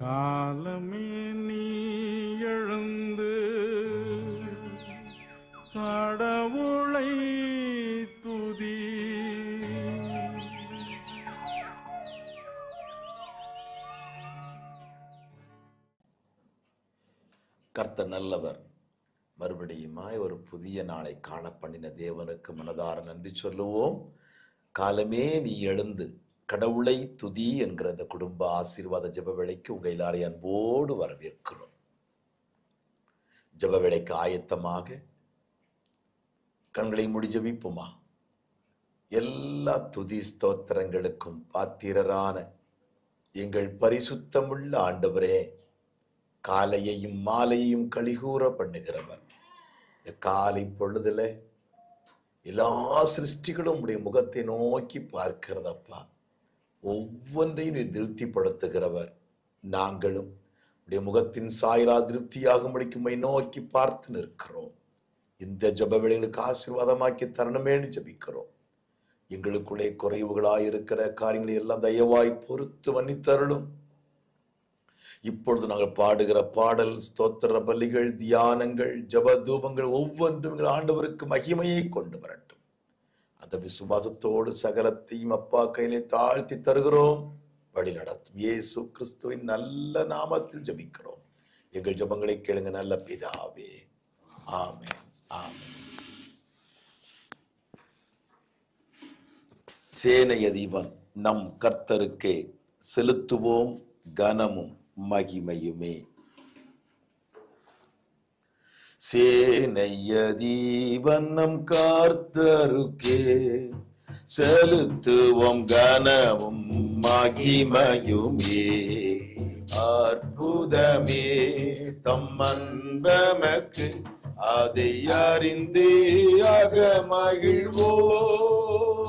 காலமே நீ எழுந்து கடவுளை துதி. கர்த்த நல்லவர் மறுபடியுமாய் ஒரு புதிய நாளை காண பண்ணின தேவனுக்கு மனதார நன்றி சொல்லுவோம். காலமே நீ எழுந்து கடவுளை துதி என்கிற இந்த குடும்ப ஆசீர்வாத ஜப வேளைக்கு உங்கள் எல்லாரையும் அன்போடு வரவேற்கிறோம். ஜப வேளைக்கு ஆயத்தமாக கண்களை முடி ஜெபிப்போமா? எல்லா துதி ஸ்தோத்திரங்களுக்கும் பாத்திரரான எங்கள் பரிசுத்தமுள்ள ஆண்டவரே காலையையும் மாலையையும் கழிகூற பண்ணுகிறவர். இந்த காலை பொழுதுல எல்லா சிருஷ்டிகளும் உடைய முகத்தை நோக்கி பார்க்கிறதப்பா. ஒவ்வொன்றையும் நீ திருப்திப்படுத்துகிறவர். நாங்களும் உடைய முகத்தின் சாயலா திருப்தியாகும்படிக்கு உம்மை நோக்கி பார்த்து நிற்கிறோம். இந்த ஜப வேளைகளுக்கு ஆசீர்வாதமாக்கி தரணுமேன்னு ஜபிக்கிறோம்? எங்களுக்குள்ளே குறைவுகளாய் இருக்கிற காரியங்களை எல்லாம் தயவாய் பொறுத்து மன்னித்தருளும். இப்பொழுது நாங்கள் பாடுகிற பாடல் ஸ்தோத்திர பலிகள் தியானங்கள் ஜப தூபங்கள் ஒவ்வொன்றும் எங்கள் ஆண்டவருக்கு மகிமையை கொண்டு வரட்டும். அந்த விசுவாசத்தோடு சகலத்தையும் அப்பா கையிலே தாழ்த்தி தருகிறோம். வழி நடத்தும் ஏசு கிறிஸ்துவின் நல்ல நாமத்தில் ஜபிக்கிறோம். எங்கள் ஜபங்களை கேளுங்க நல்ல பிதாவே. ஆமே ஆமென். சேனையதிபன் நம் கர்த்தருக்கே செலுத்துவோம் கனமும் மகிமையுமே. சேனையதீபன் நம் கர்த்தருக்கே செலுத்துவோம் கனமும் மகிமையுமே. அற்புதமே தம் அன்பமக்கு. அதை அறிந்து அக மகிழ்வோம்.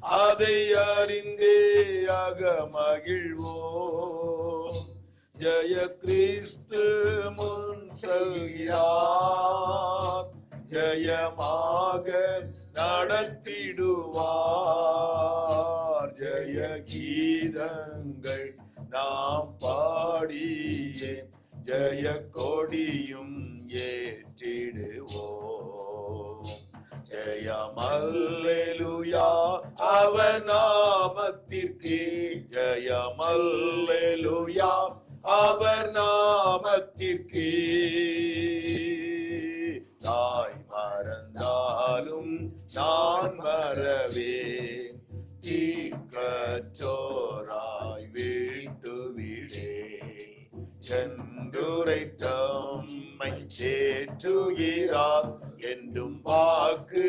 அதை அறிந்தே அக மகிழ்வோம். ஜய கிறிஸ்து முன் செல்கிறார். ஜெயமாக நடத்திடுவார். ஜய கீதங்கள் நாம் பாடியே. ஜய கொடியும் ஏற்றிடுவோம். ஜயமல்லுயா அவன் நாமத்திற்கே. ஜெயமல்லேலுயா அவர் நாமத்திற்கே தாய் மறந்தாலும் நான் மறவேன். தீக்கற்றோராய் வீட்டு விடே சென்றுரை தம்மை என்றும் வாக்கு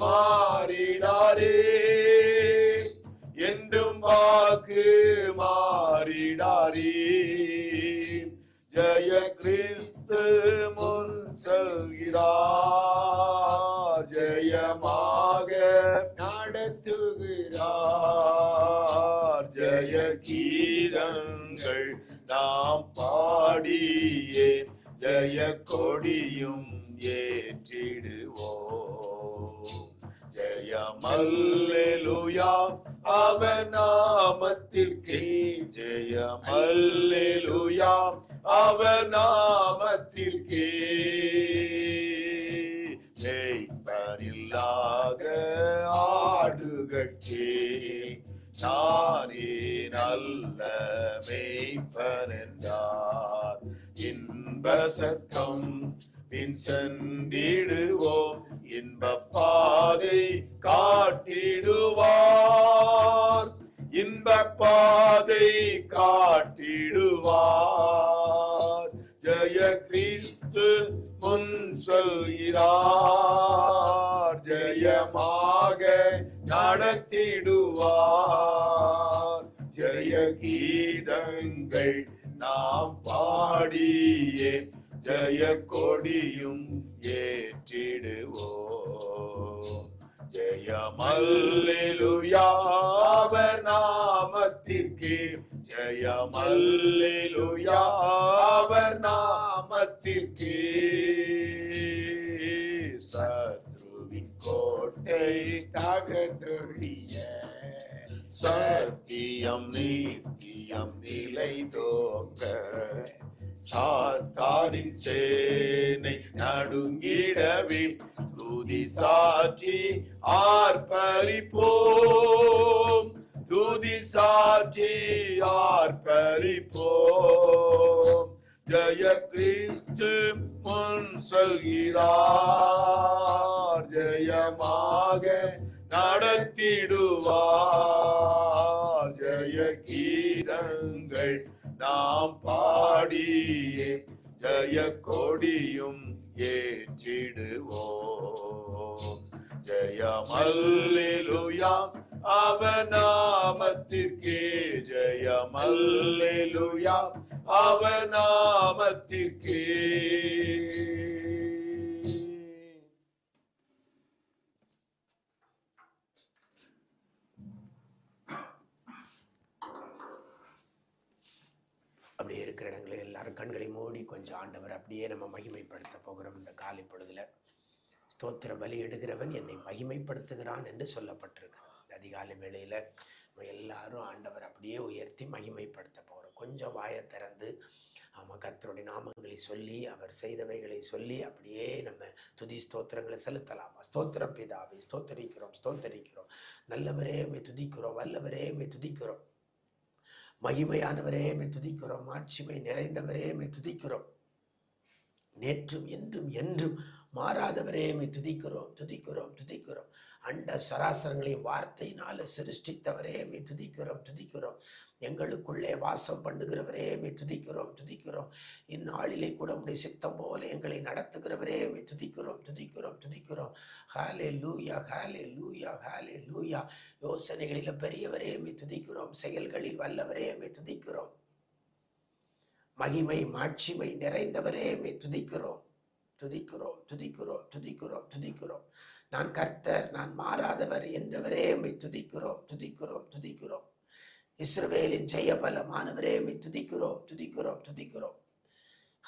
மாறிடாரே பாக்கு மாறிடாரி மாறிடாரே. ஜெய கிறிஸ்து முன் செல்கிறார். ஜெயமாக நடத்துகிறார். ஜெய கீதங்கள் நாம் பாடியே. ஜெய கொடியும் ஏற்றிடுவோம். ஜெயமல்லேலுயா அவன் நாமத்திற்கே ஜெயமல்லேலுயா அவன் நாமத்திற்கு மெய்ப்பனில்லாத ஆடுகட்கே நானே நல்ல மெய்ப்பனென்றார். இன்ப சத்தம் பின் சென்றிடுவோம் இன்ப பாதை காட்டிடுவார். இன்ப பாதை காட்டிடுவார். ஜய கிறிஸ்து முன் சொல்கிறார். ஜெயமாக நடத்திடுவார். ஜெய கீதங்கள் நாம் பாடியே ஜய கொடியும் ஏற்றிடுவோம். ஜெயமல்லேலுயா அவர் நாமத்திற்கே. ஜெயமல்லேலுயா சத்ருவின் கோட்டை தகதொழிய சத்தியம் நீத்தியம் நிலை தோக்க. சாத்தாரின் சேனை நடுங்கிடவே துதி சாற்றி ஆர்ப்பரிப்போம். துதி சாற்றி ஆர்ப்பரிப்போம். ஜய கிறிஸ்து முன் சொல்கிறார் ஜெயமாக நடத்திடுவார். ஜய கீதங்கள் நாம் பாடியே ஜய கொடியும் ஏற்றிடுவோம். ஜெயமல்லேலுயா அவநாமத்திற்கே ஜெயமல்லேலுயா அவநாமத்திற்கே. கொஞ்சம் ஆண்டவர் அப்படியே நம்ம மகிமைப்படுத்த போகிறோம் இந்த காலை பொழுதில். ஸ்தோத்திர பலி எடுக்கிறவன் என்னை மகிமைப்படுத்துகிறான் என்று சொல்லப்பட்டிருக்கிறது. அதிகாலை வேளையில் நம்ம எல்லாரும் ஆண்டவர் அப்படியே உயர்த்தி மகிமைப்படுத்த போகிறோம் கொஞ்சம் வாயை திறந்து ஆமாம் கர்த்தருடைய நாமங்களை சொல்லி அவர் செய்தவைகளை சொல்லி அப்படியே நம்ம துதி ஸ்தோத்திரங்களை செலுத்தலாமா? ஸ்தோத்திரம் பிதாவை ஸ்தோத்தரிக்கிறோம் ஸ்தோத்தரிக்கிறோம். நல்லவரே மை துதிக்கிறோம் வல்லவரே மை துதிக்கிறோம். மகிமையானவரே மை துதிக்கிறோம். மாட்சிமை நிறைந்தவரே மை துதிக்கிறோம். நேற்றும் என்றும் என்றும் மாறாதவரேமை துதிக்கிறோம் துதிக்கிறோம் துதிக்கிறோம். அண்ட சராசரங்களை வார்த்தையினால சிருஷ்டித்தவரேமை துதிக்கிறோம் துதிக்கிறோம். எங்களுக்குள்ளே வாசம் பண்ணுகிறவரேமை துதிக்கிறோம் துதிக்கிறோம். இந்நாளிலே கூட உடைய சித்தம் போல எங்களை நடத்துகிறவரேமை துதிக்கிறோம் துதிக்கிறோம் துதிக்கிறோம். ஹாலே லூயா ஹாலே லூயா ஹாலே லூயா யோசனைகளில் பெரியவரேமை துதிக்கிறோம். செயல்களில் வல்லவரே மை துதிக்கிறோம். மகிமை மாட்சிமை நிறைந்தவரே துதிக்கிறோம். துதிக்கிறோம் துதிக்கிறோம் துதிக்கிறோம் துதிக்கிறோம். நான் கர்த்தர் நான் மாறாதவர் என்றவரே மை துதிக்கிறோம் துதிக்கிறோம் துதிக்கிறோம். இஸ்ரவேலின் ஜெயபலமானவரே உம்மை துதிக்கிறோம் துதிக்கிறோம் துதிக்கிறோம்.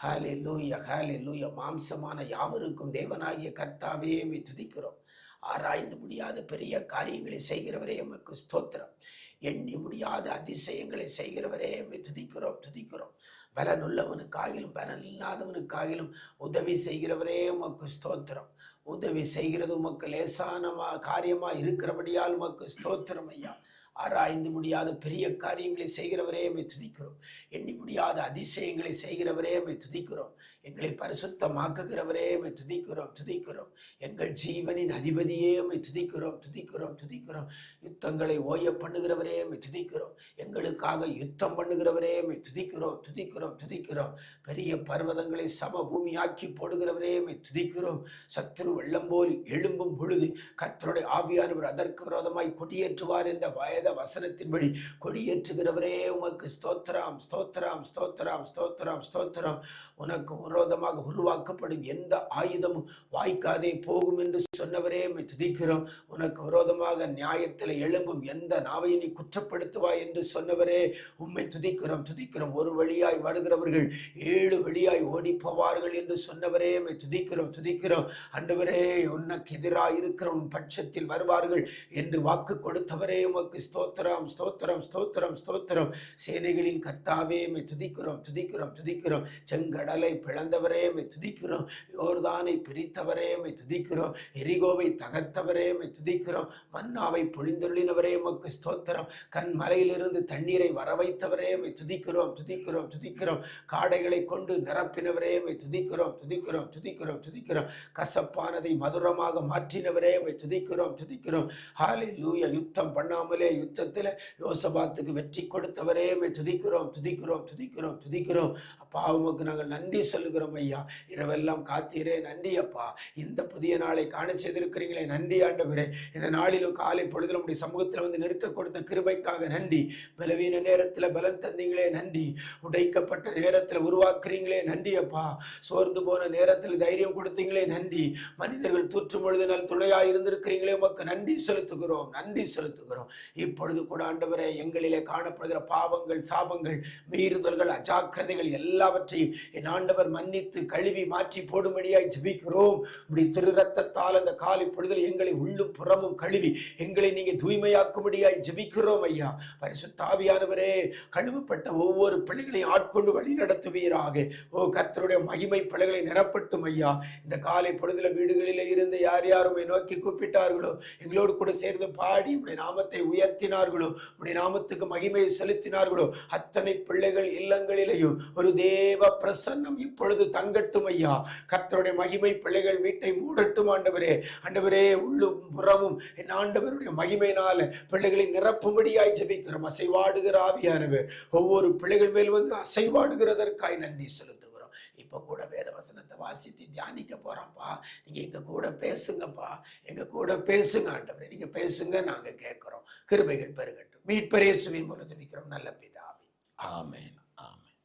ஹாலே லூய ஹாலே லூய மாம்சமான யாவருக்கும் தேவனாகிய கர்த்தாவே உம்மை துதிக்கிறோம். ஆராய்ந்து முடியாத பெரிய காரியங்களை செய்கிறவரே எமக்கு ஸ்தோத்திரம். எண்ணி முடியாத அதிசயங்களை செய்கிறவரே துதிக்கிறோம் துதிக்கிறோம். துதிக்கிறோம் பலனுள்ளவனுக்காகிலும் பலன் இல்லாதவனுக்காகிலும் உதவி செய்கிறவரே உமக்கு ஸ்தோத்திரம். உதவி செய்கிறது உமக்கு லேசானமா காரியமா இருக்கிறபடியால் உமக்கு ஸ்தோத்திரம் ஐயா. ஆராய்ந்து முடியாத பெரிய காரியங்களை செய்கிறவரே துதிக்கிறோம். எண்ணி முடியாத அதிசயங்களை செய்கிறவரே துதிக்கிறோம். எங்களை பரிசுத்தமாக்குகிறவரே உமை துதிக்கிறோம் துதிக்கிறோம். எங்கள் ஜீவனின் அதிபதியே உமை துதிக்கிறோம் துதிக்கிறோம் துதிக்கிறோம். யுத்தங்களை ஓய பண்ணுகிறவரே உமை துதிக்கிறோம். எங்களுக்காக யுத்தம் பண்ணுகிறவரே உமை துதிக்கிறோம் துதிக்கிறோம் துதிக்கிறோம். பெரிய பர்வதங்களை சம பூமியாக்கி போடுகிறவரே உமை துதிக்கிறோம். சத்ரு வெள்ளம் போல் எழும்பும் பொழுது கத்தருடைய ஆவியானவர் அதற்கு விரோதமாய் கொடியேற்றுவார் என்ற வயத வசனத்தின்படி கொடியேற்றுகிறவரே உமக்கு ஸ்தோத்திரம் ஸ்தோத்திரம் ஸ்தோத்திரம் ஸ்தோத்திரம் ஸ்தோத்திரம். உனக்கு விரோதமாக உருவாக்கப்படும் எந்த ஆயுதமும் வாய்க்காதே போகும் என்று சொன்னவரே துதிக்கிறோம். உனக்கு விரோதமாக நியாயத்தில் எழும்பும் எந்த நாவை நீ குற்றப்படுத்துவாய் என்று சொன்னவரே உண்மை துதிக்கிறோம் துதிக்கிறோம். ஒரு வழியாய் வருகிறவர்கள் ஏழு வழியாய் ஓடி போவார்கள் என்று சொன்னவரே துதிக்கிறோம் துதிக்கிறோம். ஆண்டவரே உனக்கு எதிராக இருக்கிற உன் பட்சத்தில் வருவார்கள் என்று வாக்கு கொடுத்தவரே உமக்கு ஸ்தோத்திரம் ஸ்தோத்திரம் ஸ்தோத்திரம் ஸ்தோத்திரம். சேனைகளின் கர்த்தாவே உம்மை துதிக்கிறோம் துதிக்கிறோம் துதிக்கிறோம். செங்கடலை இழந்தவரே மை துதிக்கிறோம். யோர்தானை பிரித்தவரே மை துதிக்கிறோம். எரிகோவை தகர்த்தவரே மை துதிக்கிறோம். மன்னாவை பொழிந்தொழினவரே மக்கு ஸ்தோத்திரம். கண் மலையிலிருந்து தண்ணீரை வர வைத்தவரே உம்மை துதிக்கிறோம். துதிக்கிறோம் துதிக்கிறோம். காடைகளை கொண்டு நிரப்பினவரே மை துதிக்கிறோம். துதிக்கிறோம் துதிக்கிறோம் துதிக்கிறோம். கசப்பானதை மதுரமாக மாற்றினவரே மை துதிக்கிறோம் துதிக்கிறோம். ஹாலி லூய யுத்தம் பண்ணாமலே யுத்தத்தில் யோசபாத்துக்கு வெற்றி கொடுத்தவரே மை துதிக்கிறோம் துதிக்கிறோம் துதிக்கிறோம் துதிக்கிறோம். அப்பா உமக்கு நாங்கள் நன்றி சொல்லுகிறோம் ஐயா. இரவெல்லாம் காத்தீரே நன்றி அப்பா. இந்த புதிய நாளை காண செய்திருக்கிறீங்களே நன்றி ஆண்டவரே. இந்த நாளிலும் காலை பொழுதிலும் நம்முடைய சமூகத்தில் வந்து நிற்க கொடுத்த கிருபைக்காக நன்றி. பலவீன நேரத்தில் பலன் தந்தீங்களே நன்றி. உடைக்கப்பட்ட நேரத்தில் உருவாக்குறீங்களே நன்றி அப்பா. சோர்ந்து போன நேரத்தில் தைரியம் கொடுத்தீங்களே நன்றி. மனிதர்கள் தூற்றும் நல் துணையாக இருந்திருக்கிறீங்களே உமக்கு நன்றி செலுத்துகிறோம் நன்றி செலுத்துகிறோம். இப்பொழுது கூட ஆண்டவரே எங்களிலே காணப்படுகிற பாவங்கள் சாபங்கள் மீறுதல்கள் அஜாக்கிரதைகள் எல்லாவற்றையும் என் ஆண்டவர் மன்னித்து கழுவி மாற்றி போடும்படியாய் ஜெபிக்கிறோம். இப்படி திரு ரத்தத்தால் அந்த காலை பொழுதில் எங்களை உள்ளும் புறமும் கழுவி எங்களை நீங்க தூய்மையாக்கும்படியாய் ஜபிக்கிறோம் ஐயா. பரிசுத்தாவியானவரே கழுவப்பட்ட ஒவ்வொரு பிள்ளைகளையும் ஆட்கொண்டு வழி நடத்துவீராக. ஓ கர்த்தருடைய மகிமை பிள்ளைகளை நிரப்பட்டும் ஐயா. இந்த காலை பொழுதுல வீடுகளில் இருந்து யார் யாருமே நோக்கி கூப்பிட்டார்களோ எங்களோடு கூட சேர்ந்து பாடி உடைய நாமத்தை உயர்த்தினார்களோ உடைய நாமத்துக்கு மகிமையை செலுத்தினார்களோ அத்தனை பிள்ளைகள் இல்லங்களிலேயும் ஒரு தேவ பிரசன்னம் இப்பொழுது தங்கட்டும் ஐயா. கத்தருடைய மகிமை பிள்ளைகள் வீட்டை மூடட்டும் ஆண்டவரே. ஆண்டவரே உள்ளும் புறமும் என் ஆண்டவருடைய மகிமையினால பிள்ளைகளை நிரப்பும்படியாய் ஜபிக்கிறோம். அசைவாடுகிற ஆவியானவர் ஒவ்வொரு பிள்ளைகள் மேல் வந்து அசைவாடுகிறதற்காய் நன்றி செலுத்துகிறோம். இப்போ கூட வேத வசனத்தை வாசித்து தியானிக்க போகிறோம்ப்பா நீங்கள் எங்கள் கூட பேசுங்கப்பா. எங்கள் கூட பேசுங்க ஆண்டவர். நீங்கள் பேசுங்க நாங்கள் கேட்குறோம். கிருபைகள் பெருகட்டும். மீட்பரேசுவின் மூலம் ஜெபிக்கிறோம். நல்ல பிதாவி. ஆமேன் ஆமென்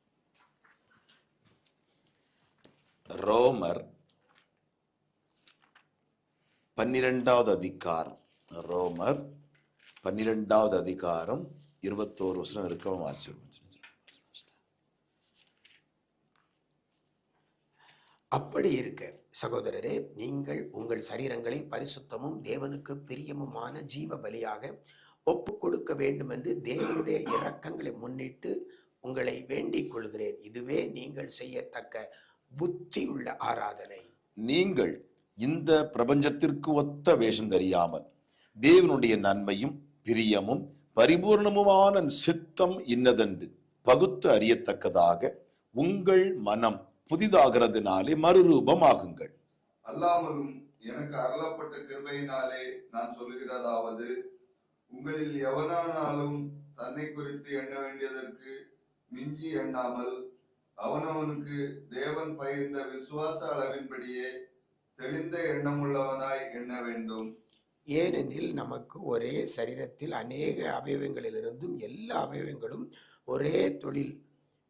ரோமர் பன்னிரெண்டாவது அதிகாரம். ரோமர் பன்னிரெண்டாவது அதிகாரம் இருபத்தோரு வருஷம் இருக்கவும் அப்படி இருக்க சகோதரரே நீங்கள் உங்கள் சரீரங்களை பரிசுத்தமும் தேவனுக்கு பிரியமுமான ஜீவ பலியாக ஒப்பு கொடுக்க வேண்டும் என்று தேவனுடைய இரக்கங்களை முன்னிட்டு உங்களை வேண்டிக் கொள்கிறேன். இதுவே நீங்கள் செய்யத்தக்க புத்தியுள்ள ஆராதனை. நீங்கள் இந்த பிரபஞ்சத்திற்கு ஒத்த வேஷம் தெரியாமல் தேவனுடைய நன்மையும் பிரியமும் பரிபூர்ணமுமான சித்தம் இன்னதென்று பகுத்து அறியத்தக்கதாக உங்கள் மனம் புதிதாகிறதுனாலே மறுரூபமாகுங்கள். அல்லாமலும் எனக்கு அருளப்பட்ட கிருபையினாலே நான் சொல்லுகிறதாவது உங்களில் எவனானாலும் தன்னை குறித்து எண்ண வேண்டியதற்கு மிஞ்சி எண்ணாமல் அவனவனுக்கு தேவன் பகிர்ந்த விசுவாச அளவின்படியே தெளிந்த எண்ணமுள்ளவனாய் எண்ண வேண்டும்? ஏனெனில் நமக்கு ஒரே சரீரத்தில் அநேக அவயவங்களிலிருந்தும் எல்லா அவயவங்களும் ஒரே தொழில்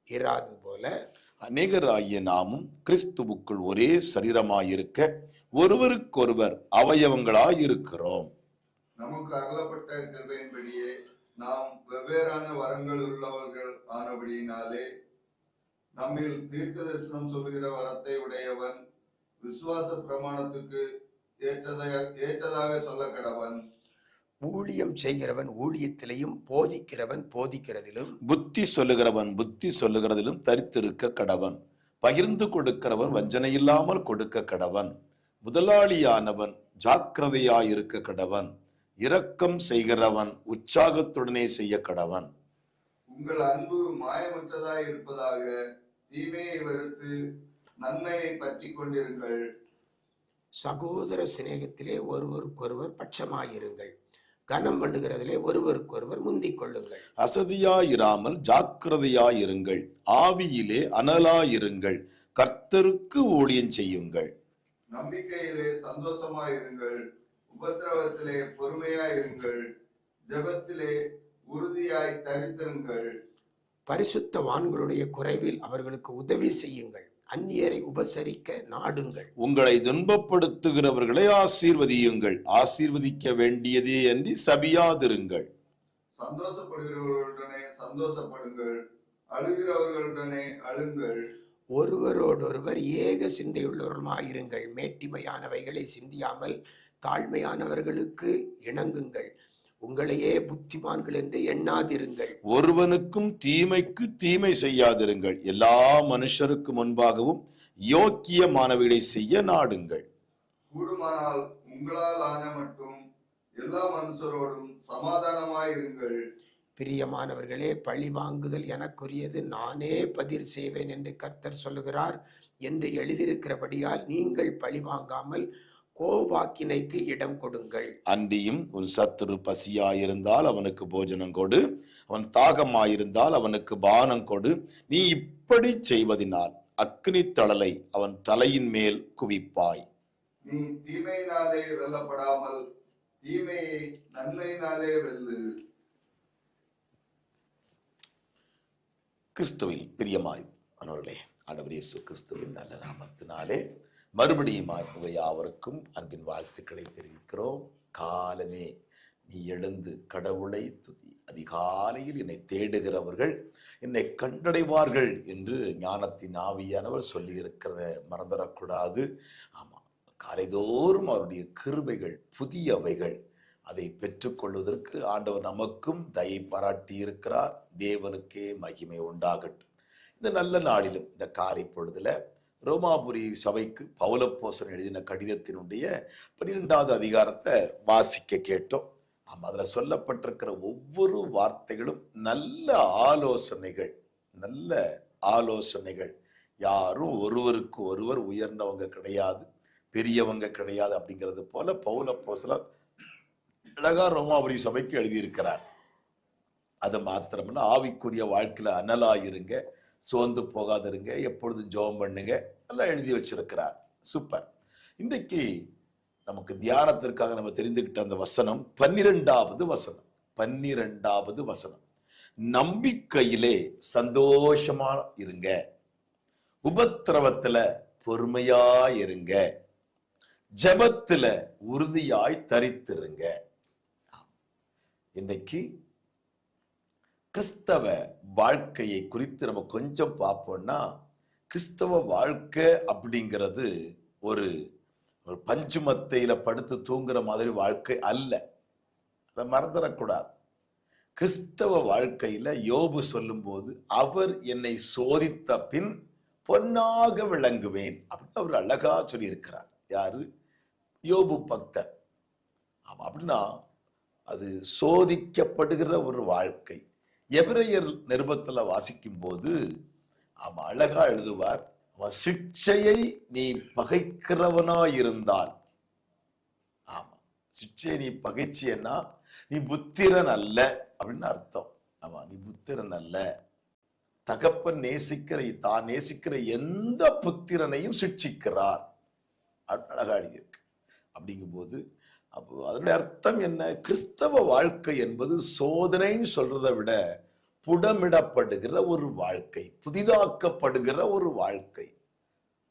இராது போல. அநேகராகிய நாமும் கிறிஸ்துவுக்குள் ஒரே சரீரமாயிருக்க ஒருவருக்கொருவர் அவயவங்களாயிருக்கிறோம். நமக்கு அருளப்பட்ட கிருபையின்படியே நாம் வெவ்வேறான வரங்கள் உள்ளவர்கள் ஆனபடியினாலே நம்மில் தீர்க்க தரிசனம் சொல்லுகிற வரத்தை உடையவன் விசுவாச பிரமாணத்துக்கு ஏற்றதாக ஏற்றதாக சொல்ல கடவன் ஊழியம் செய்கிறவன் ஊழியத்திலையும் போதிக்கிறவன் போதிக்கிறதிலும். புத்தி சொல்லுகிறவன் புத்தி சொல்லுகிறதிலும் தரித்திருக்க கடவன். பகிர்ந்து கொடுக்கிறவன் வஞ்சனையில்லாமல் கொடுக்க கடவன். முதலாளியானவன் ஜாக்கிரதையாயிருக்க கடவன். இரக்கம் செய்கிறவன் உற்சாகத்துடனே செய்ய கடவன். உங்கள் அன்பு மாயமற்றதாய் இருப்பதாக தீமையை வெறுத்து நன்மையை பற்றி கொண்டிருங்கள். சகோதர சிநேகத்திலே ஒருவருக்கொருவர் பட்சமாயிருங்கள். கனம் பண்ணுகிறதிலே ஒருவருக்கொருவர் முந்திக் கொள்ளுங்கள் அசதியாயிராமல் ஜாக்கிரதையாயிருங்கள். ஆவியிலே அனலாயிருங்கள். கர்த்தருக்கு ஊழியம் செய்யுங்கள். நம்பிக்கையிலே சந்தோஷமாயிருங்கள். உபத்திரவத்திலே பொறுமையாயிருங்கள். ஜெபத்திலே உறுதியாய் தரித்திருங்கள். பரிசுத்தவான்களுடைய குறைவில் அவர்களுக்கு உதவி செய்யுங்கள். அந்நியரை உபசரிக்க நாடுங்கள். உங்களை துன்பப்படுத்துகிறவர்களை ஆசீர்வதியுங்கள். ஆசீர்வதிக்க வேண்டியதே அன்றி சபியாதிருங்கள். சந்தோஷப்படுகிறவர்களுடனே சந்தோஷப்படுங்கள். அழுகிறவர்களுடனே அழுங்கள். ஒருவரோடொருவர் ஏக சிந்தையுள்ளவருமாயிருங்கள் மேட்டிமையானவைகளை சிந்தியாமல் தாழ்மையானவர்களுக்கு இணங்குங்கள். உங்களையே புத்திமான்கள் என்று எண்ணாதிருங்கள். ஒருவனுக்கும் தீமைக்கு தீமை செய்யாதிருங்கள். எல்லா மனுஷருக்கு முன்பாகவும் யோக்கியமானவைகளை செய்ய நாடுங்கள். கூடுமானால் உங்களால் ஆன மட்டும் எல்லா மனுஷரோடும் சமாதானமாயிருங்கள். பிரியமானவர்களே பழி வாங்குதல் எனக்குரியது. நானே பதிர் செய்வேன் என்று கர்த்தர் சொல்லுகிறார். என்று எழுதியிருக்கிறபடியால் நீங்கள் பழி வாங்காமல் கோபாக்கினைக்கு இடம் கொடுங்கள். அன்றியும் ஒரு சத்துரு பசியாயிருந்தால் அவனுக்கு போஜனம் கொடு. அவன் தாகமாயிருந்தால் அவனுக்கு பானம் கொடு. நீ இப்படி செய்வதினால் அக்னி தழலை அவன் தலையின் மேல் குவிப்பாய். நீ தீமையினாலே வெல்லப்படாமல் தீமையை நன்மையினாலே வெல்லு. கிறிஸ்துவில் பிரியமாய் அனவர்களே ஆண்டவர் இயேசு கிறிஸ்துவின் நல்ல நாமத்தினாலே மறுபடியும் உங்கள் யாவருக்கும் அன்பின் வாழ்த்துக்களை தெரிவிக்கிறோம். காலமே நீ எழுந்து கடவுளை துதி. அதிகாலையில் என்னை தேடுகிறவர்கள் என்னை கண்டடைவார்கள் என்று ஞானத்தின் ஆவியானவர் சொல்லி இருக்கிறத மறந்துடக்கூடாது. ஆமாம் காலைதோறும் அவருடைய கிருபைகள் புதியவைகள். அதை பெற்றுக்கொள்வதற்கு ஆண்டவர் நமக்கும் தயை பாராட்டி இருக்கிறார் தேவனுக்கே மகிமை உண்டாகட்டும். இந்த நல்ல நாளிலும் இந்த காரை பொழுதுல ரோமாபுரி சபைக்கு பௌலப்போசன் எழுதின கடிதத்தினுடைய பன்னிரெண்டாவது அதிகாரத்தை வாசிக்க கேட்டோம். ஆமாம் அதில் சொல்லப்பட்டிருக்கிற ஒவ்வொரு வார்த்தைகளும் நல்ல ஆலோசனைகள் நல்ல ஆலோசனைகள். யாரும் ஒருவருக்கு ஒருவர் உயர்ந்தவங்க கிடையாது பெரியவங்க கிடையாது அப்படிங்கிறது போல பௌலப்போசலர் அழகா ரோமாபுரி சபைக்கு எழுதியிருக்கிறார். அது மாத்திரமல்ல ஆவிக்குரிய வாழ்க்கையில் அனலாயிருங்க. இருங்க சோர்ந்து போகாதிருங்க எப்பொழுதும் ஜெபம் பண்ணுங்க. எல்லாம் எழுதி வச்சிருக்கிறார். சூப்பர். இன்றைக்கு நமக்கு தியானத்திற்காக நம்ம தெரிந்துகிட்ட அந்த வசனம் பன்னிரெண்டாவது வசனம். பன்னிரெண்டாவது வசனம். நம்பிக்கையிலே சந்தோஷமா இருங்க. உபத்திரவத்துல பொறுமையா இருங்க. ஜபத்துல உறுதியாய் தரித்திருங்க. இன்னைக்கு கிறிஸ்தவ வாழ்க்கையை குறித்து நம்ம கொஞ்சம் பார்ப்போம்னா கிறிஸ்தவ வாழ்க்கை அப்படிங்கிறது ஒரு ஒரு பஞ்சுமத்தையில் படுத்து தூங்குற மாதிரி வாழ்க்கை அல்ல. அதை மறந்துடக்கூடாது. கிறிஸ்தவ வாழ்க்கையில் யோபு சொல்லும்போது அவர் என்னை சோதித்த பின் பொன்னாக விளங்குவேன் அப்படின்னு அவர் அழகா சொல்லியிருக்கிறார். யாரு? யோபு பக்தன் அப்படின்னா அது சோதிக்கப்படுகிற ஒரு வாழ்க்கை. எபிரேயர் நிருபத்துல வாசிக்கும் போது ஆமா அழகா எழுதுவார் அவன் சிக்ஷையை நீ பகைக்கிறவனாயிருந்தால். ஆமா சிக்ஷையை நீ பகைச்சியன்னா நீ புத்திரன் அல்ல அப்படின்னு அர்த்தம். ஆமா நீ புத்திரன் அல்ல. தகப்பன் நேசிக்கிற தான் நேசிக்கிற எந்த புத்திரனையும் சிக்ஷிக்கிறார் அழகா எழுதியிருக்கு. அப்படிங்கும்போது அப்போ அதனுடைய அர்த்தம் என்ன? கிறிஸ்தவ வாழ்க்கை என்பது சோதனைன்னு சொல்றதை விட புடமிடப்படுகிற ஒரு வாழ்க்கை புதிதாக்கப்படுகிற ஒரு வாழ்க்கை.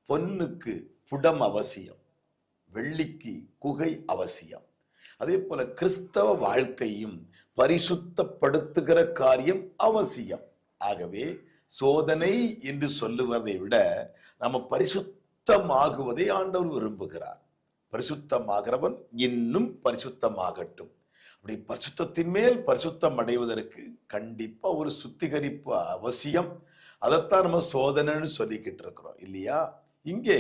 பொன்னுக்கு புடம் அவசியம் வெள்ளிக்கு குகை அவசியம். அதே போல கிறிஸ்தவ வாழ்க்கையும் பரிசுத்தப்படுத்துகிற காரியம் அவசியம். ஆகவே சோதனை என்று சொல்லுவதை விட நம்ம பரிசுத்தமாகுவதை ஆண்டவர் விரும்புகிறார். பரிசுத்தமாகிறவன் இன்னும் பரிசுத்தமாகட்டும். அப்படி பரிசுத்தத்தின் மேல் பரிசுத்தம் அடைவதற்கு கண்டிப்பா ஒரு சுத்திகரிப்பு அவசியம். அதைத்தான் நம்ம சோதனைன்னு சொல்லிக்கிட்டு இருக்கிறோம் இல்லையா? இங்கே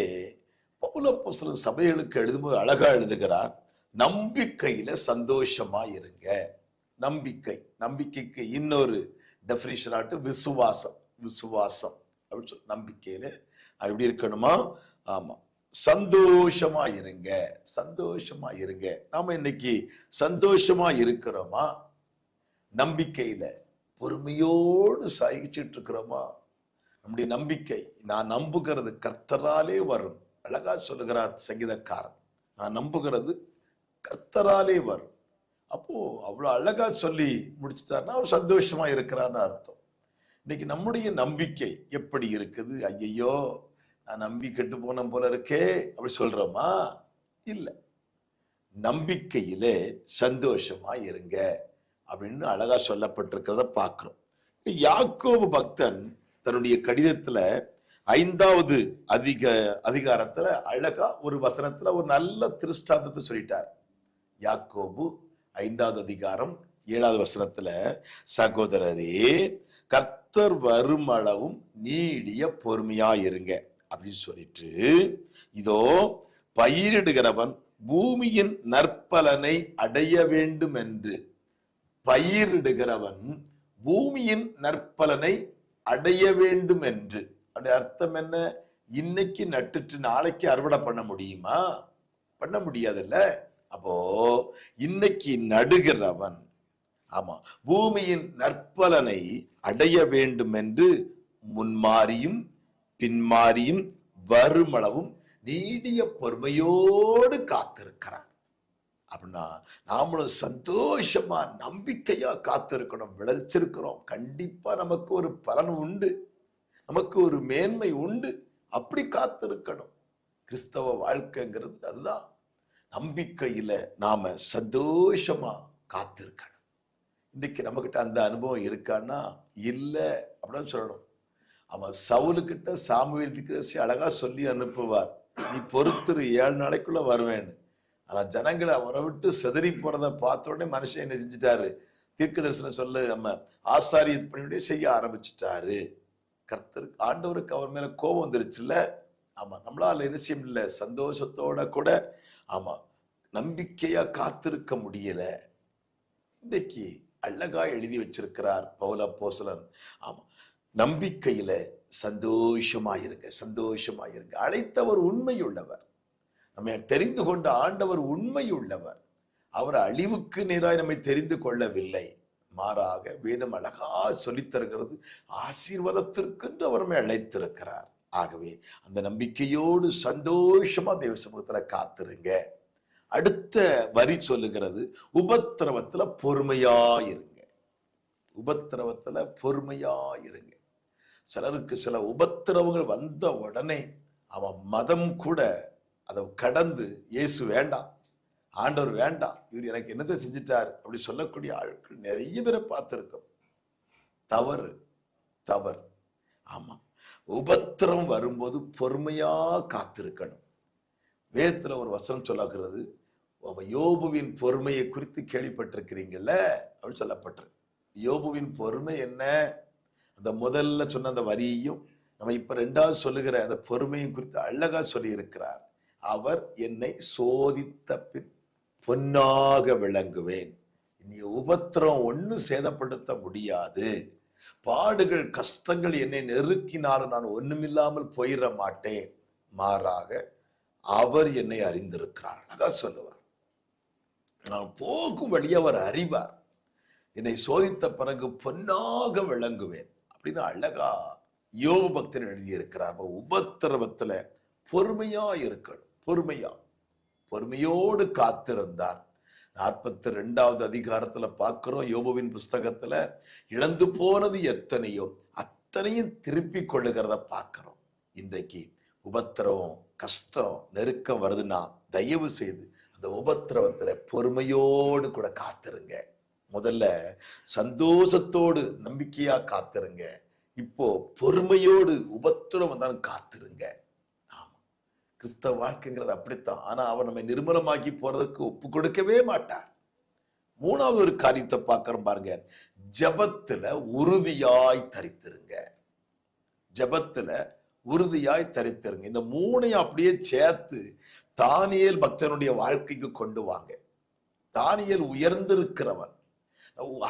பௌலப்போஸ்தலன் சபைகளுக்கு எழுதும்போது அழகா எழுதுகிறார் நம்பிக்கையில சந்தோஷமா இருங்க. நம்பிக்கை நம்பிக்கைக்கு இன்னொரு டெஃபினிஷன் ஆட்டு விசுவாசம் விசுவாசம். அப்படின்னு சொல்லி நம்பிக்கையில அப்படி எப்படி இருக்கணுமா? ஆமா. சந்தோஷமா இருங்க சந்தோஷமா இருங்க நாம இன்னைக்கு சந்தோஷமா இருக்கிறோமா நம்பிக்கையில பொறுமையோடு சகிச்சிட்டு இருக்கிறோமா நம்முடைய நம்பிக்கை நான் நம்புகிறது கர்த்தராலே வரும். அழகா சொல்லுகிறார் சங்கீதக்காரன். நான் நம்புகிறது கர்த்தராலே வரும். அப்போ அவ்வளோ அழகா சொல்லி முடிச்சுட்டாருன்னா அவர் சந்தோஷமா இருக்கிறான்னு அர்த்தம். இன்னைக்கு நம்முடைய நம்பிக்கை எப்படி இருக்குது? ஐயையோ! நான் நம்பி கெட்டு போன போல இருக்கே அப்படி சொல்றோமா? இல்லை. நம்பிக்கையிலே சந்தோஷமா இருங்க அப்படின்னு அழகா சொல்லப்பட்டிருக்கிறத பார்க்கிறோம். யாக்கோபு பக்தன் தன்னுடைய கடிதத்துல ஐந்தாவது அதிக அதிகாரத்துல அழகா ஒரு வசனத்துல ஒரு நல்ல திருஷ்டாந்தத்தை சொல்லிட்டார். யாக்கோபு ஐந்தாவது அதிகாரம் ஏழாவது வசனத்துல சகோதரரே கர்த்தர் வருமளவும் நீடிய பொறுமையா இருங்க. அப்படின்னு சொல்லிட்டு இதோ பயிரிடுகிறவன் பூமியின் நற்பலனை அடைய வேண்டும் என்று பயிரிடுகிறவன் பூமியின் நற்பலனை அடைய வேண்டும் என்று அப்படி அர்த்தம் என்ன? இன்னைக்கு நட்டுட்டு நாளைக்கு அறுவடை பண்ண முடியுமா? பண்ண முடியாதுல்ல? அப்போ இன்னைக்கு நடுகிறவன் ஆமா பூமியின் நற்பலனை அடைய வேண்டும் என்று முன்மாறியும் பின்மாறியும் வருமளவும் நீடிய பொறுமையோடு காத்திருக்கிறார். அப்படின்னா நாமளும் சந்தோஷமா நம்பிக்கையா காத்திருக்கணும் விளைச்சிருக்கிறோம். கண்டிப்பா நமக்கு ஒரு பலன் உண்டு. நமக்கு ஒரு மேன்மை உண்டு. அப்படி காத்திருக்கணும். கிறிஸ்தவ வாழ்க்கைங்கிறது அதுதான். நம்பிக்கையில நாம சந்தோஷமா காத்திருக்கணும். இன்னைக்கு நம்மகிட்ட அந்த அனுபவம் இருக்கான்னா இல்லை அப்படின்னு சொல்லணும். அவன் சவுலுக்கிட்ட சாமுவேல் அழகா சொல்லி அனுப்புவார். நீ பொறுத்துரு ஏழு நாளைக்குள்ள வருவேன்னு. ஆனா ஜனங்களை அவரை விட்டு செதறி போறத பார்த்த உடனே மனுஷன் என்ன செஞ்சுட்டாரு? தீர்க்க தரிசனம் சொல்ல நம்ம ஆசாரிய பணியுடைய செய்ய ஆரம்பிச்சிட்டாரு. கர்த்தருக்கு ஆண்டவருக்கு அவர் மேல கோபம் வந்துருச்சுல்ல? ஆமா நம்மளால என்ன செய்ய முடியல? சந்தோஷத்தோட கூட ஆமா நம்பிக்கையா காத்திருக்க முடியல. இன்றைக்கு அழகா எழுதி வச்சிருக்கிறார் பவுல போசலன் ஆமா நம்பிக்கையில சந்தோஷமாயிருங்க சந்தோஷமாயிருங்க. அழைத்தவர் உண்மையுள்ளவர். நம்மை தெரிந்து கொண்ட ஆண்டவர் உண்மையுள்ளவர். அவர் அழிவுக்கு நேராய் நம்மை தெரிந்து கொள்ளவில்லை. மாறாக வேதம் அழகா சொல்லித்தருகிறது ஆசீர்வாதத்திற்கென்று அவர் நம்மை அழைத்திருக்கிறார். ஆகவே அந்த நம்பிக்கையோடு சந்தோஷமா தேவ சமூகத்துல காத்திருங்க. அடுத்த வரி சொல்லுகிறது உபத்திரவத்துல பொறுமையா இருங்க உபத்திரவத்துல பொறுமையா இருங்க சிலருக்கு சில உபத்திரவங்கள் வந்த உடனே அவன் மதம் கூட அதை கடந்து இயேசு வேண்டாம் ஆண்டவர் வேண்டாம் இவர் எனக்கு என்னத்தை செஞ்சிட்டார் அப்படி சொல்லக்கூடிய ஆட்கள் நிறைய பேரை பார்த்துருக்கோம். தவறு தவறு. ஆமா. உபத்திரம் வரும்போது பொறுமையா காத்திருக்கணும். வேதத்துல ஒரு வசனம் சொல்லாகிறது யோபுவின் பொறுமையை குறித்து கேள்விப்பட்டிருக்கிறீங்கள அப்படின்னு சொல்லப்பட்டிருக்கு. யோபுவின் பொறுமை என்ன? அந்த முதல்ல சொன்ன அந்த வரியையும் நம்ம இப்ப ரெண்டாவது சொல்லுகிற அந்த பொறுமையும் குறித்து அழகா சொல்லியிருக்கிறார். அவர் என்னை சோதித்த பின் பொன்னாக விளங்குவேன். இனி உபத்திரம் ஒன்றும் சேதப்படுத்த முடியாது. பாடுகள் கஷ்டங்கள் என்னை நெருக்கினாலும் நான் ஒண்ணுமில்லாமல் போயிட மாட்டேன். மாறாக அவர் என்னை அறிந்திருக்கிறார். அழகா சொல்லுவார். நான் போக்கும் வழி அவர் அறிவார். என்னை சோதித்த பிறகு பொன்னாக விளங்குவேன். அப்படின்னு அழகா யோக பக்தன் எழுதியிருக்கிறார். உபத்திரவத்தில் உபத்திரவத்துல பொறுமையா இருக்கணும். பொறுமையா. பொறுமையோடு காத்திருந்தார். நாற்பத்தி ரெண்டாவது அதிகாரத்துல பார்க்கிறோம் யோபுவின் புஸ்தகத்துல இழந்து போனது எத்தனையோ அத்தனையும் திருப்பி கொள்ளுகிறத பார்க்கிறோம். இன்றைக்கு உபத்திரவம் கஷ்டம் நெருக்கம் வருதுன்னா தயவு செய்து அந்த உபத்திரவத்துல பொறுமையோடு கூட காத்திருங்க. முதல்ல சந்தோஷத்தோடு நம்பிக்கையா காத்திருங்க. இப்போ பொறுமையோடு உபத்திரம் வந்தாலும் காத்திருங்க. ஆமா. கிறிஸ்தவ வாழ்க்கைங்கிறது அப்படித்தான். ஆனா அவர் நம்மை நிர்மலமாக்கி போறதுக்கு ஒப்பு கொடுக்கவே மாட்டார். மூணாவது ஒரு காரியத்தை பார்க்குறோம் பாருங்க. ஜபத்துல உறுதியாய் தரித்திருங்க. ஜபத்துல உறுதியாய் தரித்திருங்க. இந்த மூணையும் அப்படியே சேர்த்து தானியல் பக்தனுடைய வாழ்க்கைக்கு கொண்டு வாங்க. தானியல் உயர்ந்திருக்கிறவன்.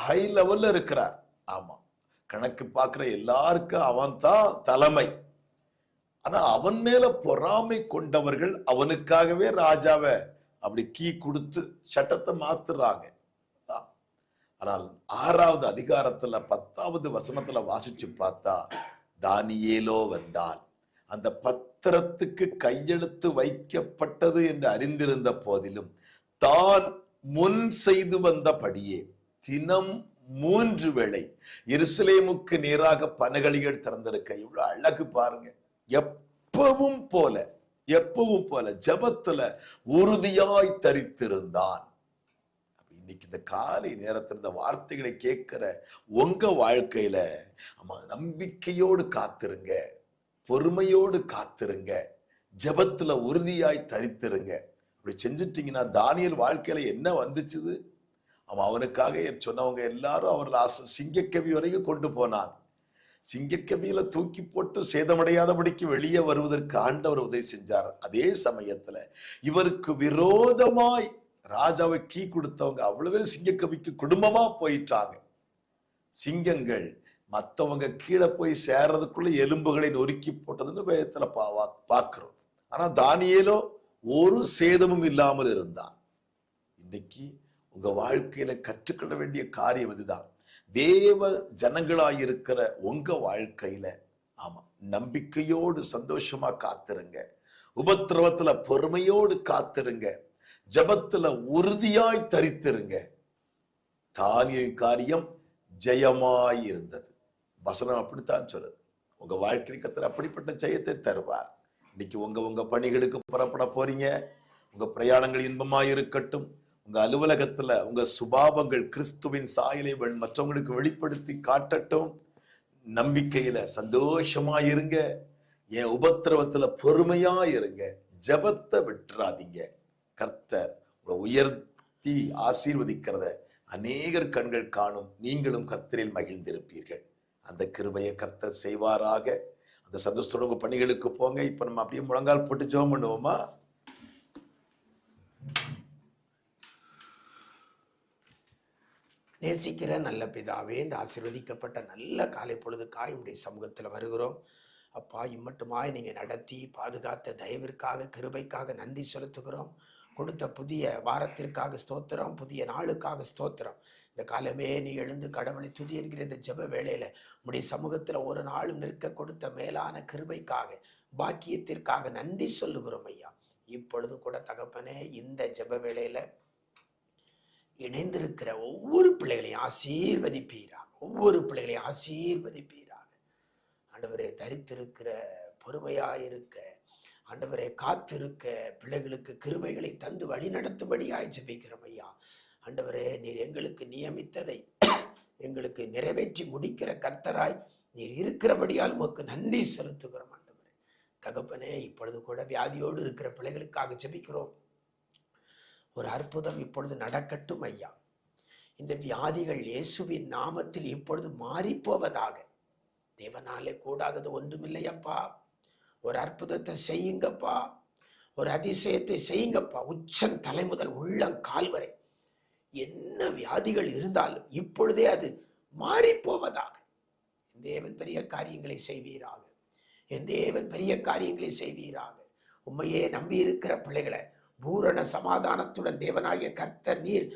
ஹை லெவல்ல இருக்கிறார். ஆமா. கணக்கு பார்க்குற எல்லாருக்கும் அவன் தான் தலைமை. ஆனா அவன் மேல பொறாமை கொண்டவர்கள் அவனுக்காகவே ராஜாவை அப்படி கீ கொடுத்து சட்டத்தை மாத்துறாங்க. ஆனால் ஆறாவது அதிகாரத்துல பத்தாவது வசனத்துல வாசிச்சு பார்த்தா தானியேலோ வந்தால். அந்த பத்திரத்துக்கு கையெழுத்து வைக்கப்பட்டது என்று அறிந்திருந்த போதிலும் தான் முன் செய்து வந்தபடியே தினம் மூன்று வேளை எருசலேமுக்கு நேராக பனகலிகள் திறந்திருக்க இவ்வளவு அழகு பாருங்க. எப்பவும் போல எப்பவும் போல ஜபத்துல உறுதியாய் தரித்திருந்தான். இன்னைக்கு இந்த காலை நேரத்தில் இந்த வார்த்தைகளை கேட்கிற உங்க வாழ்க்கையில ஆமா நம்பிக்கையோடு காத்திருங்க பொறுமையோடு காத்திருங்க ஜபத்துல உறுதியாய் தரித்திருங்க. அப்படி செஞ்சுட்டீங்கன்னா தானியல் வாழ்க்கையில என்ன வந்துச்சுது? அவன் அவனுக்காக சொன்னவங்க எல்லாரும் அவர்கள் ஆச சிங்கக்கவி வரைக்கும் கொண்டு போனான். சிங்கக்கவியில தூக்கி போட்டு சேதமடையாதபடிக்கு வெளியே வருவதற்கு ஆண்டவர் உதவி செஞ்சார். அதே சமயத்துல இவருக்கு விரோதமாய் ராஜாவை கீ கொடுத்தவங்க அவ்வளவு பேர் சிங்கக்கவிக்கு குடும்பமா போயிட்டாங்க. சிங்கங்கள் மற்றவங்க கீழே போய் சேர்றதுக்குள்ள எலும்புகளை நொறுக்கி போட்டதுன்னு வேதத்துல பா பார்க்கிறோம். ஆனா தானியலோ ஒரு சேதமும் இல்லாமல் இருந்தான். இன்னைக்கு உங்க வாழ்க்கையில கற்றுக்கொள்ள வேண்டிய காரியம் இதுதான் தேவ ஜனங்களாயிருக்கிற உங்க வாழ்க்கையில ஆமா நம்பிக்கையோடு சந்தோஷமா காத்திருங்க. உபத்திரவத்துல பொறுமையோடு காத்திருங்க. ஜபத்துல உறுதியாய் தரித்திருங்க. தானியின் காரியம் ஜெயமாய் இருந்தது வசனம் அப்படித்தான் சொல்லுது. உங்க வாழ்க்கை கத்தர் அப்படிப்பட்ட ஜெயத்தை தருவார். இன்னைக்கு உங்க உங்க பணிகளுக்கு புறப்பட போறீங்க. உங்க பிரயாணங்கள் இன்பமாய் இருக்கட்டும் உங்க அலுவலகத்துல உங்க சுபாவங்கள் கிறிஸ்துவின் சாயலை மற்றவங்களுக்கு வெளிப்படுத்தி காட்டட்டும். நம்பிக்கையில சந்தோஷமா இருங்க. என் உபத்திரவத்துல பொறுமையா இருங்க. ஜெபத்தை விட்டுறாதீங்க. கர்த்தர் உங்களை உயர்த்தி ஆசீர்வதிக்கிறத அநேகர் கண்கள் காணும். நீங்களும் கர்த்தரில் மகிழ்ந்திருப்பீர்கள். அந்த கிருபையை கர்த்தர் செய்வாராக. அந்த சந்தோஷத்தோட உங்க பணிகளுக்கு போங்க. இப்ப நம்ம அப்படியே முழங்கால் போட்டு ஜோம் பண்ணுவோமா? நேசிக்கிற நல்ல பிதாவே இந்த ஆசிர்வதிக்கப்பட்ட நல்ல காலை பொழுதுக்காய் உடைய சமூகத்தில் வருகிறோம். அப்பா இம்மட்டுமாய் நீங்கள் நடத்தி பாதுகாத்த தயவிற்காக கிருபைக்காக நன்றி செலுத்துகிறோம். கொடுத்த புதிய வாரத்திற்காக ஸ்தோத்திரம் புதிய நாளுக்காக ஸ்தோத்திரம். இந்த காலமே நீ எழுந்து கடவுளை துதி என்கிற இந்த ஜெப வேளையில் உடைய சமூகத்தில் ஒரு நாளும் நிற்க கொடுத்த மேலான கிருபைக்காக பாக்கியத்திற்காக நன்றி சொல்லுகிறோம் ஐயா. இப்பொழுது கூட தகப்பனே இந்த ஜெப வேளையில் இணைந்திருக்கிற ஒவ்வொரு பிள்ளைகளையும் ஆசீர்வதிப்பீராக. ஒவ்வொரு பிள்ளைகளையும் ஆசீர்வதிப்பீராக. ஆண்டவரே தரித்திருக்கிற பொறுமையாயிருக்க ஆண்டவரே காத்திருக்க பிள்ளைகளுக்கு கிருமைகளை தந்து வழி நடத்தும்படியாய் ஜபிக்கிறோம் ஐயா. ஆண்டவரே நீர் எங்களுக்கு நியமித்ததை எங்களுக்கு நிறைவேற்றி முடிக்கிற கர்த்தராய் நீர் இருக்கிறபடியால் உமக்கு நன்றி செலுத்துகிறோம் ஆண்டவரே. தகப்பனே இப்பொழுது கூட வியாதியோடு இருக்கிற பிள்ளைகளுக்காக ஜபிக்கிறோம். ஒரு அற்புதம் இப்பொழுது நடக்கட்டும் ஐயா. இந்த வியாதிகள் இயேசுவின் நாமத்தில் இப்பொழுது மாறிப்போவதாக. தேவனாலே கூடாதது ஒன்றுமில்லையப்பா. ஒரு அற்புதத்தை செய்யுங்கப்பா. ஒரு அதிசயத்தை செய்யுங்கப்பா. உச்சம் தலை முதல் உள்ளம் கால் வரை. என்ன வியாதிகள் இருந்தாலும் இப்பொழுதே அது மாறிப்போவதாக. என் தேவன் பெரிய காரியங்களை செய்வீராக. என் தேவன் பெரிய காரியங்களை செய்வீராக. உண்மையே நம்பி இருக்கிற பிள்ளைகளை பூரண சமாதானத்துடன் தேவனாகிய கர்த்தர் நீர்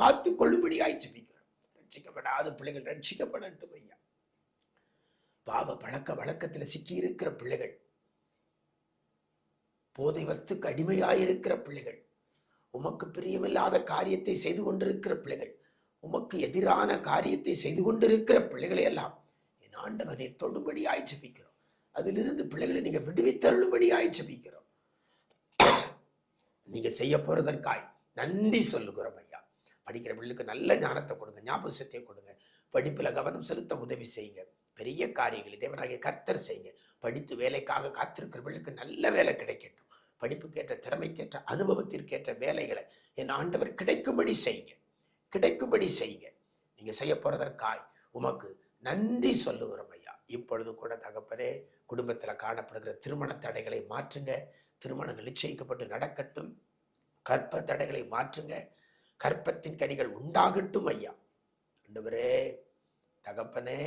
காத்து கொள்ளும்படியாய் ஜபிக்கிறோம். ரட்சிக்கப்படாத பிள்ளைகள் ரட்சிக்கப்படட்டும் ஐயா. பாவ பழக்க வழக்கத்தில் சிக்கி இருக்கிற பிள்ளைகள் போதை வஸ்துக்கு அடிமையாயிருக்கிற பிள்ளைகள் உமக்கு பிரியமில்லாத காரியத்தை செய்து கொண்டிருக்கிற பிள்ளைகள் உமக்கு எதிரான காரியத்தை செய்து கொண்டிருக்கிற பிள்ளைகளை எல்லாம் என் ஆண்டவர் நீர் தொடும்படியாய் ஜபிக்கிறோம். அதிலிருந்து பிள்ளைகளை நீங்கள் விடுவித்தருளும்படியாய் ஜபிக்கிறோம். நீங்க செய்ய போறதற்காய். நன்றி சொல்லுகிறோம் ஐயா. படிக்கிற பிள்ளைக்கு நல்ல ஞானத்தை கொடுங்க ஞாபகத்தை கொடுங்க. படிப்பில் கவனம் செலுத்த உதவி செய்யுங்க. பெரிய காரியங்களை தேவனாகிய கர்த்தர் செய்யுங்க. படித்து வேலைக்காக காத்திருக்கிற பிள்ளைக்கு நல்ல வேலை கிடைக்கட்டும். படிப்புக்கேற்ற திறமைக்கேற்ற அனுபவத்திற்கேற்ற வேலைகளை என் ஆண்டவர் கிடைக்கும்படி செய்யுங்க. கிடைக்கும்படி செய்யுங்க. நீங்க செய்ய போறதற்காய். உமக்கு நன்றி சொல்லுகிறோம் ஐயா. இப்பொழுது கூட தகப்பனே குடும்பத்தில் காணப்படுகிற திருமண தடைகளை மாற்றுங்க. திருமணங்கள் நிச்சயிக்கப்பட்டு நடக்கட்டும். கற்ப தடைகளை மாற்றுங்க. கற்பத்தின் கனிகள் உண்டாகட்டும் ஐயா. ஆண்டவரே தகப்பனே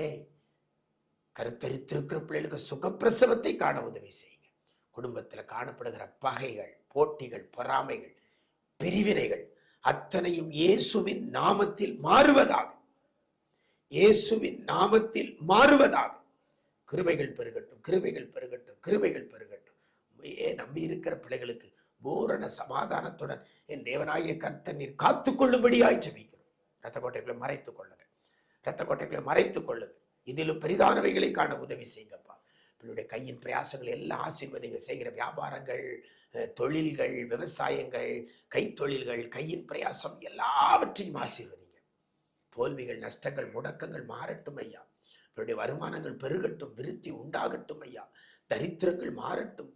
கருத்தரித்திருக்கிற பிள்ளைகளுக்கு சுகப்பிரசவத்தை காண உதவி செய்யுங்க. குடும்பத்தில் காணப்படுகிற பகைகள் போட்டிகள் பொறாமைகள் பிரிவினைகள் அத்தனையும் இயேசுவின் நாமத்தில் மாறுவதாக. இயேசுவின் நாமத்தில் மாறுவதாக. கிருபைகள் பெருகட்டும் கிருபைகள் பெருகட்டும் கிருபைகள் பெருகட்டும். உண்மையே நம்பி இருக்கிற பிள்ளைகளுக்கு பூரண சமாதானத்துடன் என் தேவனாகிய கர்த்தர் நீர் காத்துக்கொள்ளும்படியாய் செபிக்கிறோம் ரத்த கோட்டைகளை மறைத்துக் கொள்ளுங்க ரத்த கோட்டைகளை மறைத்துக் கொள்ளுங்க இதிலும் பெரிதானவைகளை காண உதவி செய்யுங்கப்பா. பிள்ளையுடைய கையின் பிரயாசங்கள் எல்லாம் ஆசீர்வதிங்க செய்கிற வியாபாரங்கள் தொழில்கள் விவசாயங்கள் கைத்தொழில்கள் கையின் பிரயாசம் எல்லாவற்றையும் ஆசீர்வதிங்க. தோல்விகள் நஷ்டங்கள் முடக்கங்கள் மாறட்டும் ஐயா. இவருடைய வருமானங்கள் பெருகட்டும் விருத்தி உண்டாகட்டும் ஐயா. தரித்திரங்கள் மாறட்டும்.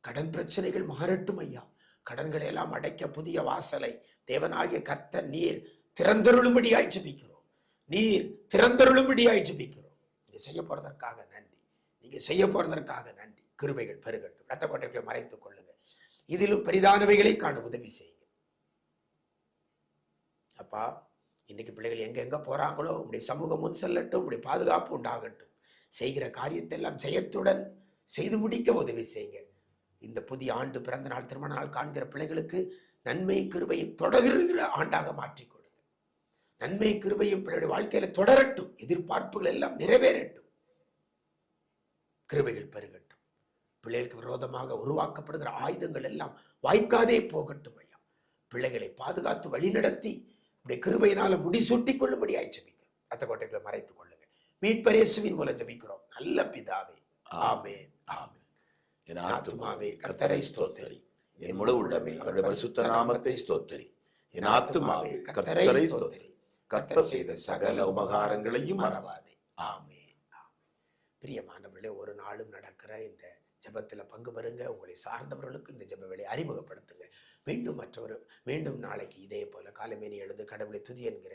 கடன் பிரச்சனைகள் மாறட்டும் ஐயா. கடன்களை எல்லாம் அடைக்க புதிய வாசலை தேவனாகிய கர்த்தர் நீர் திறந்தருளும்படியாய் ஜபிக்கிறோம். நீர் திறந்தருளும்படியாய் ஜபிக்கிறோம். நீங்க செய்ய போறதற்காக நன்றி. நீங்க செய்ய போறதற்காக நன்றி. கிருபைகள் பெருகட்டும். ரத்த கோட்டைகளை மறைத்துக் கொள்ளுங்க. இதிலும் பெரிதானவைகளை காண உதவி செய்யுங்க. அப்பா இன்னைக்கு பிள்ளைகள் எங்க எங்க போறாங்களோ உங்களுடைய சமூகம் முன் செல்லட்டும் உங்களுடைய பாதுகாப்பு உண்டாகட்டும். செய்கிற காரியத்தை எல்லாம் ஜெயத்துடன் செய்து முடிக்க உதவி செய்யுங்க. இந்த புதிய ஆண்டு பிறந்த நாள் திருமண நாள் காண்கிற பிள்ளைகளுக்கு நன்மை கிருபையும் தொடர்கிற ஆண்டாக மாற்றிக் கொடுங்க. நன்மை கிருபையும் பிள்ளையுடைய வாழ்க்கையில தொடரட்டும். எதிர்பார்ப்புகள் எல்லாம் நிறைவேறட்டும். கிருபைகள் பெருகட்டும். பிள்ளைகளுக்கு விரோதமாக உருவாக்கப்படுகிற ஆயுதங்கள் எல்லாம் வாய்க்காதே போகட்டும் ஐயா. பிள்ளைகளை பாதுகாத்து வழிநடத்தி இப்படி கிருபையினால முடிசூட்டி கொள்ளும்படியாய் ஜெபிக்கிறோம். ரத்த கோட்டைகளை மறைத்துக் கொள்ளுங்க. மீட்பரேசுவின் மூலம் ஜெபிக்கிறோம். நல்ல பிதாவே. ஆமென். ஆமென். என் ஆத்துமாவே கர்த்தரை ஸ்தோத்தரி. என் முழு உள்ளமே அவருடைய பரிசுத்த நாமத்தை ஸ்தோத்தரி. என் ஆத்துமாவே கர்த்தரை ஸ்தோத்தரி. கர்த்தர் செய்த சகல உபகாரங்களையும் மறவாதே. ஆமென். பிரியமானவர்களே ஒரு நாளும் நடக்கிற இந்த ஜெபத்தில் பங்கு பெறுங்க. உங்களை சார்ந்தவர்களுக்கு இந்த ஜெப வேலையை அறிமுகப்படுத்துங்க. மீண்டும் மற்றவர் மீண்டும் நாளைக்கு இதே போல காலமேனி எழுந்து கடவுளை துதி என்கிற